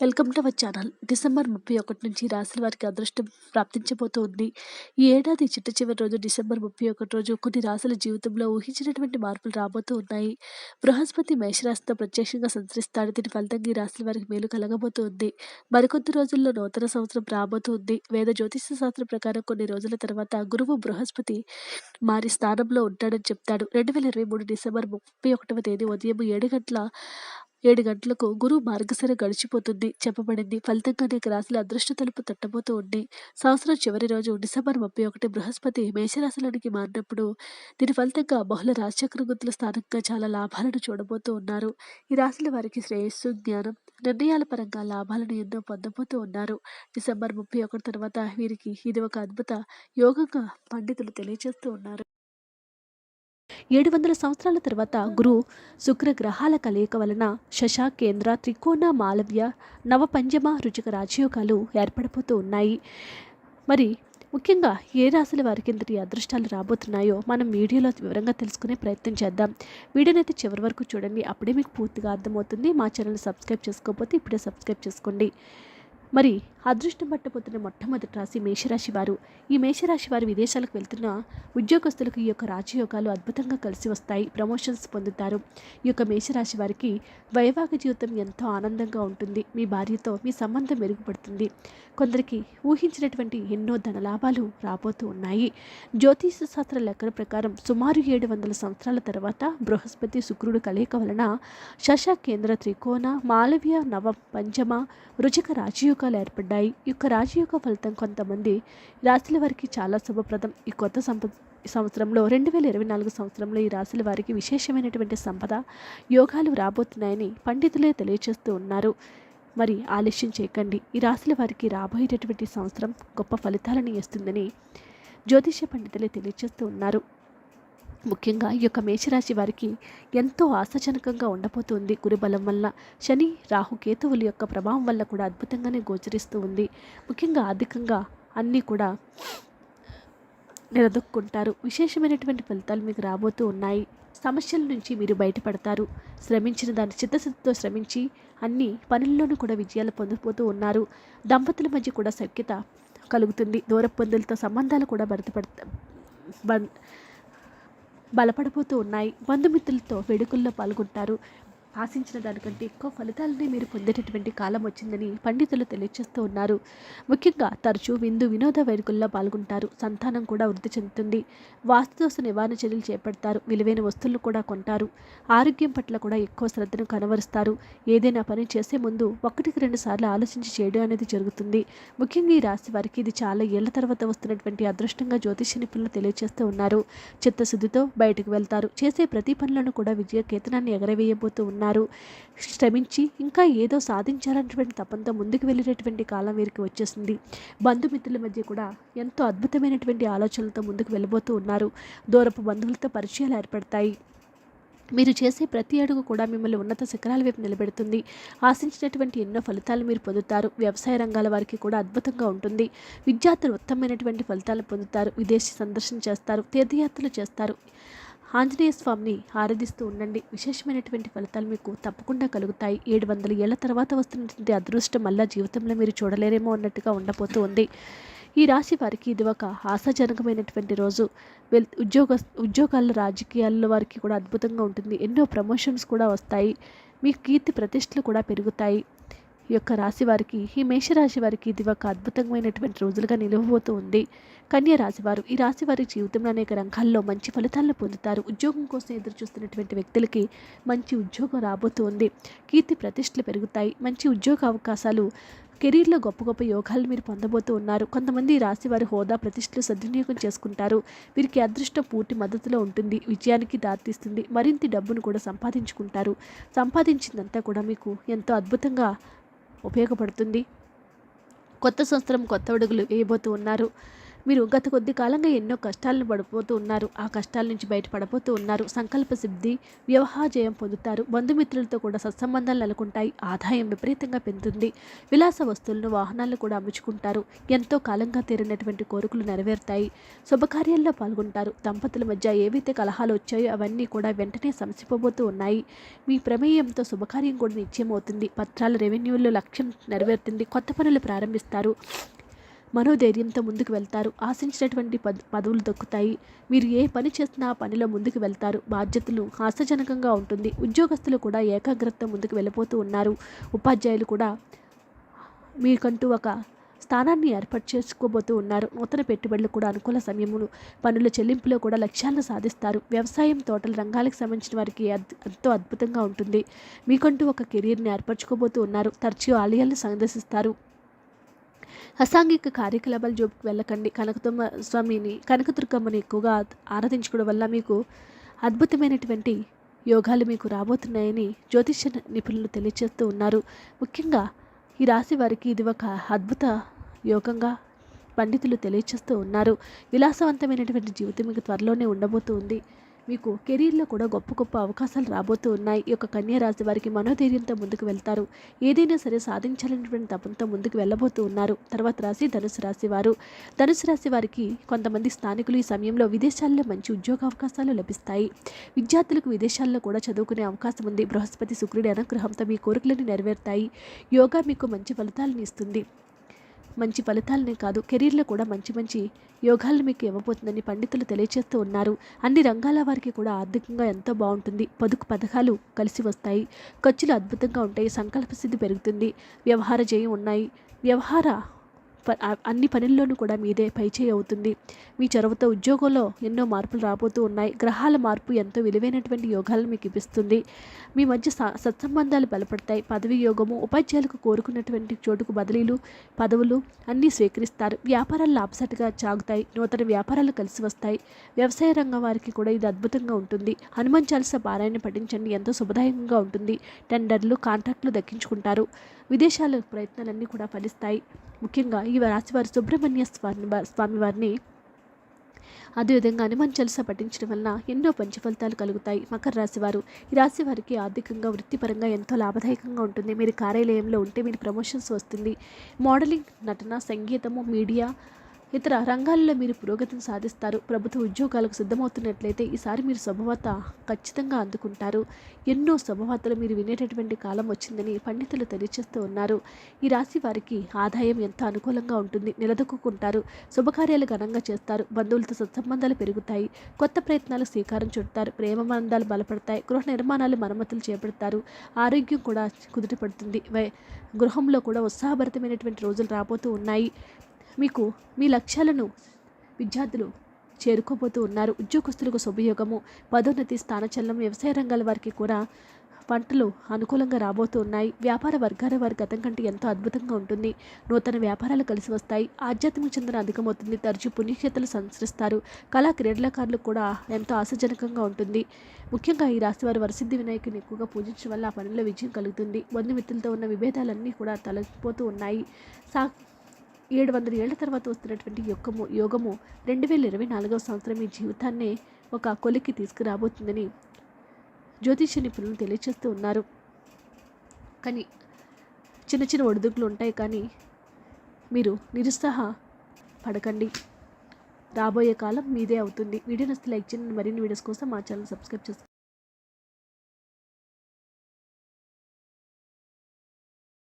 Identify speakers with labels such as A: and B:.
A: Welcome to our channel. December ముప్పై ఒకటి నుంచి రాశుల వారికి అదృష్టం ప్రాప్తించబోతోంది. ఈ ఏడాది చిట్ట చివరి రోజు డిసెంబర్ ముప్పై ఒకటి రోజు కొన్ని రాశుల జీవితంలో ఊహించినటువంటి మార్పులు రాబోతూ ఉన్నాయి. బృహస్పతి మేషరాశితో ప్రత్యక్షంగా సంచరిస్తాడు. దీని ఫలితంగా ఈ రాశుల వారికి మేలు కలగబోతోంది. మరికొద్ది రోజుల్లో నూతన సంవత్సరం రాబోతుంది. వేద జ్యోతిష శాస్త్రం ప్రకారం కొన్ని రోజుల తర్వాత గురువు బృహస్పతి మారి స్థానంలో ఉంటాడని చెప్తాడు. రెండు వేల ఇరవై మూడు డిసెంబర్ ముప్పై ఒకటవ తేదీ ఉదయం ఏడు గంటల ఏడు గంటలకు గురు మార్గశిర గడిచిపోతుంది. చెప్పబడింది. ఫలితంగా అనేక రాశుల అదృష్ట తలుపు తట్టబోతూ ఉంది. సంవత్సరం చివరి రోజు డిసెంబర్ ముప్పై ఒకటి బృహస్పతి మేషరాశులనికి మారినప్పుడు దీని ఫలితంగా బహుళ రాజచక్ర గుర్తుల స్థానంగా చాలా లాభాలను చూడబోతూ ఉన్నారు. ఈ రాశుల వారికి శ్రేయస్సు జ్ఞానం నిర్ణయాల పరంగా లాభాలను ఎన్నో పొందబోతూ ఉన్నారు. డిసెంబర్ ముప్పై ఒకటి తర్వాత వీరికి ఇది ఒక అద్భుత యోగంగా పండితులు తెలియజేస్తూ ఉన్నారు. ఏడు వందల సంవత్సరాల తర్వాత గురు శుక్ర గ్రహాల కలయిక వలన శశ కేంద్ర త్రికోణ మాలవ్య నవపంచమ రుచిక రాజయోగాలు ఏర్పడిపోతూ ఉన్నాయి. మరి ముఖ్యంగా ఏ రాశుల వారికి ఇంతటి అదృష్టాలు రాబోతున్నాయో మనం వీడియోలో వివరంగా తెలుసుకునే ప్రయత్నం చేద్దాం. వీడియోని అయితే చివరి వరకు చూడండి. అప్పుడే మీకు పూర్తిగా అర్థమవుతుంది. మా ఛానల్ సబ్స్క్రైబ్ చేసుకోకపోతే ఇప్పుడే సబ్స్క్రైబ్ చేసుకోండి. మరి అదృష్టం పట్టబోతున్న మొట్టమొదటి రాశి మేషరాశి వారు. ఈ మేషరాశి వారు విదేశాలకు వెళ్తున్న ఉద్యోగస్తులకు ఈ యొక్క రాజయోగాలు అద్భుతంగా కలిసి వస్తాయి. ప్రమోషన్స్ పొందుతారు. ఈ యొక్క మేషరాశి వారికి వైవాహిక జీవితం ఎంతో ఆనందంగా ఉంటుంది. మీ భార్యతో మీ సంబంధం మెరుగుపడుతుంది. కొందరికి ఊహించినటువంటి ఎన్నో ధనలాభాలు రాబోతూ ఉన్నాయి. జ్యోతిష శాస్త్ర లెక్కల ప్రకారం సుమారు ఏడు వందల సంవత్సరాల తర్వాత బృహస్పతి శుక్రుడు కలయిక వలన శశ కేంద్ర త్రికోణ మాలవ్య నవ పంచమ రుచిక రాజయోగాలు ఏర్పడ్డాయి. ఈ యొక్క రాజయోగ ఫలితం కొంతమంది రాశుల వారికి చాలా శుభప్రదం. ఈ కొత్త సంప సంవత్సరంలో రెండు వేల ఇరవై నాలుగు సంవత్సరంలో ఈ రాశుల వారికి విశేషమైనటువంటి సంపద యోగాలు రాబోతున్నాయని పండితులే తెలియజేస్తూ ఉన్నారు. మరి ఆలస్యం చేయకండి. ఈ రాశుల వారికి రాబోయేటటువంటి సంవత్సరం గొప్ప ఫలితాలను ఇస్తుందని జ్యోతిష పండితులే తెలియజేస్తూ ఉన్నారు. ముఖ్యంగా ఈ యొక్క మేషరాశి వారికి ఎంతో ఆశాజనకంగా ఉండబోతుంది. గురుబలం వల్ల శని రాహు కేతువుల యొక్క ప్రభావం వల్ల కూడా అద్భుతంగానే గోచరిస్తూ ఉంది. ముఖ్యంగా ఆర్థికంగా అన్నీ కూడా నిలదొక్కుంటారు. విశేషమైనటువంటి ఫలితాలు మీకు రాబోతూ ఉన్నాయి. సమస్యల నుంచి మీరు బయటపడతారు. శ్రమించిన దాని చిత్తశుద్ధితో శ్రమించి అన్ని పనుల్లోనూ కూడా విజయాలు పొందిపోతూ ఉన్నారు. దంపతుల మధ్య కూడా సఖ్యత కలుగుతుంది. దూర పొందులతో సంబంధాలు కూడా భర్తపడతా బలపడిపోతూ ఉన్నాయి. బంధుమిత్రులతో వేడుకల్లో పాల్గొంటారు. ఆశించిన దానికంటే ఎక్కువ ఫలితాలని మీరు పొందేటటువంటి కాలం వచ్చిందని పండితులు తెలియజేస్తూ ఉన్నారు. ముఖ్యంగా తరచూ విందు వినోద వేడుకల్లో పాల్గొంటారు. సంతానం కూడా వృద్ధి చెందుతుంది. వాస్తుదోష నివారణ చర్యలు చేపడతారు. విలువైన వస్తువులు కూడా కొంటారు. ఆరోగ్యం పట్ల కూడా ఎక్కువ శ్రద్ధను కనవరుస్తారు ఏదైనా పని చేసే ముందు ఒకటికి రెండు సార్లు ఆలోచించి చేయడం అనేది జరుగుతుంది. ముఖ్యంగా ఈ రాశి వారికి ఇది చాలా ఏళ్ళ తర్వాత వస్తున్నటువంటి అదృష్టంగా జ్యోతిష నిపుణులు తెలియజేస్తూ ఉన్నారు. చిత్తశుద్ధితో బయటకు వెళ్తారు. చేసే ప్రతి పనులను కూడా విజయ కేతనాన్ని ఎగరవేయబోతూ ఉన్నారు. అన్నారు. శ్రమించి ఇంకా ఏదో సాధించాలన్నటువంటి తపంతో ముందుకు వెళ్ళేటటువంటి కాలం వీరికి వచ్చేసింది. బంధుమిత్రుల మధ్య కూడా ఎంతో అద్భుతమైనటువంటి ఆలోచనలతో ముందుకు వెళ్ళబోతూ ఉన్నారు. దూరపు బంధువులతో పరిచయాలు ఏర్పడతాయి. మీరు చేసే ప్రతి అడుగు కూడా మిమ్మల్ని ఉన్నత శిఖరాల వైపు నిలబెడుతుంది. ఆశించినటువంటి ఎన్నో ఫలితాలు మీరు పొందుతారు. వ్యవసాయ రంగాల వారికి కూడా అద్భుతంగా ఉంటుంది. విద్యార్థులు ఉత్తమమైనటువంటి ఫలితాలు పొందుతారు. విదేశీ సందర్శన చేస్తారు. తీర్థయాత్రలు చేస్తారు. ఆంజనేయ స్వామిని ఆరాధిస్తూ ఉండండి. విశేషమైనటువంటి ఫలితాలు మీకు తప్పకుండా కలుగుతాయి. ఏడు వందల ఏళ్ళ తర్వాత వస్తున్నటువంటి అదృష్టం మళ్ళా జీవితంలో మీరు చూడలేరేమో అన్నట్టుగా ఉండబోతూ ఉంది. ఈ రాశి వారికి ఇది ఒక ఆశాజనకమైనటువంటి రోజు. వెల్ ఉద్యోగ ఉద్యోగాల్లో రాజకీయాల్లో వారికి కూడా అద్భుతంగా ఉంటుంది. ఎన్నో ప్రమోషన్స్ కూడా వస్తాయి. మీ కీర్తి ప్రతిష్టలు కూడా పెరుగుతాయి. యొక్క రాశి వారికి ఈ మేషరాశి వారికి ఇది ఒక అద్భుతమైనటువంటి రోజులుగా నిలవబోతూ ఉంది. కన్య రాశివారు ఈ రాశి వారి జీవితంలో అనేక రంగాల్లో మంచి ఫలితాలను పొందుతారు. ఉద్యోగం కోసం ఎదురు చూస్తున్నటువంటి వ్యక్తులకి మంచి ఉద్యోగం రాబోతుంది. కీర్తి ప్రతిష్టలు పెరుగుతాయి. మంచి ఉద్యోగ అవకాశాలు కెరీర్లో గొప్ప గొప్ప యోగాలు మీరు పొందబోతూ ఉన్నారు. కొంతమంది రాశి వారి హోదా ప్రతిష్టలు సద్వినియోగం చేసుకుంటారు. వీరికి అదృష్టం పూర్తి మద్దతులో ఉంటుంది. విజయానికి దారితీస్తుంది. మరింత డబ్బును కూడా సంపాదించుకుంటారు. సంపాదించిందంతా కూడా మీకు ఎంతో అద్భుతంగా ఉపయోగపడుతుంది. కొత్త సంవత్సరం కొత్త అడుగులు వేయబోతూ ఉన్నారు. మీరు గత కొద్ది కాలంగా ఎన్నో కష్టాలను పడిపోతూ ఉన్నారు. ఆ కష్టాల నుంచి బయటపడబోతూ ఉన్నారు. సంకల్ప సిద్ధి వ్యవహార జయం పొందుతారు. బంధుమిత్రులతో కూడా సత్సంబంధాలు నెలకొంటాయి. ఆదాయం విపరీతంగా పెరుగుతుంది విలాస వస్తువులను వాహనాలను కూడా అమ్ముచుకుంటారు. ఎంతో కాలంగా తీరినటువంటి కోరికలు నెరవేరుతాయి. శుభకార్యాల్లో పాల్గొంటారు. దంపతుల మధ్య ఏవైతే కలహాలు వచ్చాయో అవన్నీ కూడా వెంటనే సమసిపోబోతూ ఉన్నాయి. మీ ప్రమేయంతో శుభకార్యం కూడా నిశ్చయమవుతుంది. పత్రాల రెవెన్యూల్లో లక్ష్యం నెరవేరుతుంది. కొత్త పనులు ప్రారంభిస్తారు. మనోధైర్యంతో ముందుకు వెళ్తారు. ఆశించినటువంటి పద్ పదవులు దక్కుతాయి. మీరు ఏ పని చేసినా ఆ పనిలో ముందుకు వెళ్తారు. బాధ్యతలు హాస్యజనకంగా ఉంటుంది. ఉద్యోగస్తులు కూడా ఏకాగ్రత ముందుకు వెళ్ళిపోతూ ఉన్నారు. ఉపాధ్యాయులు కూడా మీకంటూ ఒక స్థానాన్ని ఏర్పాటు చేసుకోబోతూ ఉన్నారు. నూతన పెట్టుబడులు కూడా అనుకూల సమయములు పనుల చెల్లింపులో కూడా లక్ష్యాలను సాధిస్తారు. వ్యవసాయం తోటల రంగాలకు సంబంధించిన వారికి ఎంతో అద్భుతంగా ఉంటుంది. మీకంటూ ఒక కెరీర్ని ఏర్పరచుకోబోతూ ఉన్నారు. తరచూ ఆలయాలను సందర్శిస్తారు. అసాంఘిక కార్యకలాపాలు జోపుకు వెళ్ళకండి. కనకదుర్గ స్వామిని కనకదుర్గమ్మని ఎక్కువగా ఆరాధించుకోవడం వల్ల మీకు అద్భుతమైనటువంటి యోగాలు మీకు రాబోతున్నాయని జ్యోతిష నిపుణులు తెలియజేస్తూ ఉన్నారు. ముఖ్యంగా ఈ రాశి వారికి ఇది ఒక అద్భుత యోగంగా పండితులు తెలియజేస్తూ ఉన్నారు. విలాసవంతమైనటువంటి జీవితం మీకు త్వరలోనే ఉండబోతూ ఉంది. మీకు కెరీర్లో కూడా గొప్ప గొప్ప అవకాశాలు రాబోతూ ఉన్నాయి. ఈ యొక్క కన్యా రాశి వారికి మనోధైర్యంతో ముందుకు వెళ్తారు. ఏదైనా సరే సాధించాలనేటువంటి తపంతో ముందుకు వెళ్ళబోతూ ఉన్నారు. తర్వాత రాశి ధనుసు రాశి వారు. ధనుసు రాశి వారికి కొంతమంది స్థానికులు ఈ సమయంలో విదేశాల్లో మంచి ఉద్యోగ అవకాశాలు లభిస్తాయి. విద్యార్థులకు విదేశాల్లో కూడా చదువుకునే అవకాశం ఉంది. బృహస్పతి శుక్రుడి అనుగ్రహంతో మీ కోరికలను నెరవేరుతాయి. యోగా మీకు మంచి ఫలితాలను ఇస్తుంది. మంచి ఫలితాలనే కాదు కెరీర్లో కూడా మంచి మంచి యోగాలను మీకు ఇవ్వబోతుందని పండితులు తెలియజేస్తూ ఉన్నారు. అన్ని రంగాల వారికి కూడా ఆర్థికంగా ఎంతో బాగుంటుంది. పొదుపు పథకాలు కలిసి వస్తాయి. ఖర్చులు అద్భుతంగా ఉంటాయి. సంకల్ప సిద్ధి పెరుగుతుంది. వ్యవహార జయం ఉన్నాయి. వ్యవహార అన్ని పనుల్లోనూ కూడా మీదే పైచేయి అవుతుంది. మీ చొరవతో ఉద్యోగంలో ఎన్నో మార్పులు రాబోతూ ఉన్నాయి. గ్రహాల మార్పు ఎంతో విలువైనటువంటి యోగాలను మీకు ఇప్పిస్తుంది. మీ మధ్య స- సత్సంబంధాలు బలపడతాయి. పదవి యోగము ఉపాధ్యాయులకు కోరుకున్నటువంటి చోటుకు బదిలీలు పదవులు అన్నీ స్వీకరిస్తారు. వ్యాపారాలు లాభసాటిగా సాగుతాయి. నూతన వ్యాపారాలు కలిసి వస్తాయి. వ్యవసాయ రంగం వారికి కూడా ఇది అద్భుతంగా ఉంటుంది. హనుమాన్ చాలీస పారాయణ పఠించండి. ఎంతో శుభదాయకంగా ఉంటుంది. టెండర్లు కాంట్రాక్టులు దక్కించుకుంటారు. విదేశాల ప్రయత్నాలన్నీ కూడా ఫలిస్తాయి. ముఖ్యంగా ఈ రాశివారి సుబ్రహ్మణ్య స్వామి స్వామివారిని స్వామి వారిని అదేవిధంగా హనుమాన్ చలస పఠించడం వలన ఎన్నో పంచ ఫలితాలు కలుగుతాయి. మకర రాశి వారు ఈ రాశి వారికి ఆర్థికంగా వృత్తిపరంగా ఎంతో లాభదాయకంగా ఉంటుంది. మీరు కార్యాలయంలో ఉంటే మీరు ప్రమోషన్స్ వస్తుంది. మోడలింగ్ నటన సంగీతము మీడియా ఇతర రంగాల్లో మీరు పురోగతిని సాధిస్తారు. ప్రభుత్వ ఉద్యోగాలకు సిద్ధమవుతున్నట్లయితే ఈసారి మీరు శుభవార్త ఖచ్చితంగా అందుకుంటారు. ఎన్నో శుభవార్తలు మీరు వినేటటువంటి కాలం వచ్చిందని పండితులు తెలియచేస్తూ ఉన్నారు. ఈ రాశి వారికి ఆదాయం ఎంతో అనుకూలంగా ఉంటుంది నిలదొక్కుంటారు శుభకార్యాలు ఘనంగా చేస్తారు. బంధువులతో సత్సంబంధాలు పెరుగుతాయి. కొత్త ప్రయత్నాలు శ్రీకారం చుడతారు. ప్రేమ బంధాలు బలపడతాయి. గృహ నిర్మాణాలు మరమ్మతులు చేపడతారు. ఆరోగ్యం కూడా కుదుటపడుతుంది గృహంలో కూడా ఉత్సాహభరితమైనటువంటి రోజులు రాబోతూ ఉన్నాయి. మీకు మీ లక్ష్యాలను విద్యార్థులు చేరుకోబోతూ ఉన్నారు. ఉద్యోగస్తులకు శుభయోగము పదోన్నతి స్థానచలనం వ్యవసాయ రంగాల వారికి కూడా పంటలు అనుకూలంగా రాబోతూ ఉన్నాయి. వ్యాపార వర్గాల వారి గతం కంటే ఎంతో అద్భుతంగా ఉంటుంది. నూతన వ్యాపారాలు కలిసి వస్తాయి. ఆధ్యాత్మిక చింతన అధికమవుతుంది. తరచూ పుణ్యక్షేత్రాలు సంచరిస్తారు. కళా క్రీడలకారులు కూడా ఎంతో ఆశాజనకంగా ఉంటుంది. ముఖ్యంగా ఈ రాశి వారు వరసిద్ధి వినాయకుని ఎక్కువగా పూజించడం వల్ల ఆ పనుల్లో విజయం కలుగుతుంది. బంధుమిత్రులతో ఉన్న విభేదాలన్నీ కూడా తొలగిపోతూ ఉన్నాయి. సా ఏడు వందల ఏళ్ళ తర్వాత వస్తున్నటువంటి యొక్కము యోగము రెండు వేల ఇరవై నాలుగవ సంవత్సరం మీ జీవితాన్నే ఒక కొలికి తీసుకురాబోతుందని జ్యోతిష నిపుణులు తెలియజేస్తూ ఉన్నారు. కానీ చిన్న చిన్న ఒడిదుడుకులు ఉంటాయి కానీ మీరు నిరుత్సాహ పడకండి. రాబోయే కాలం మీదే అవుతుంది. వీడియో నస్తే లైక్ చేయండి. మరిన్ని వీడియోస్ కోసం మా ఛానల్ సబ్స్క్రైబ్ చేసుకోండి.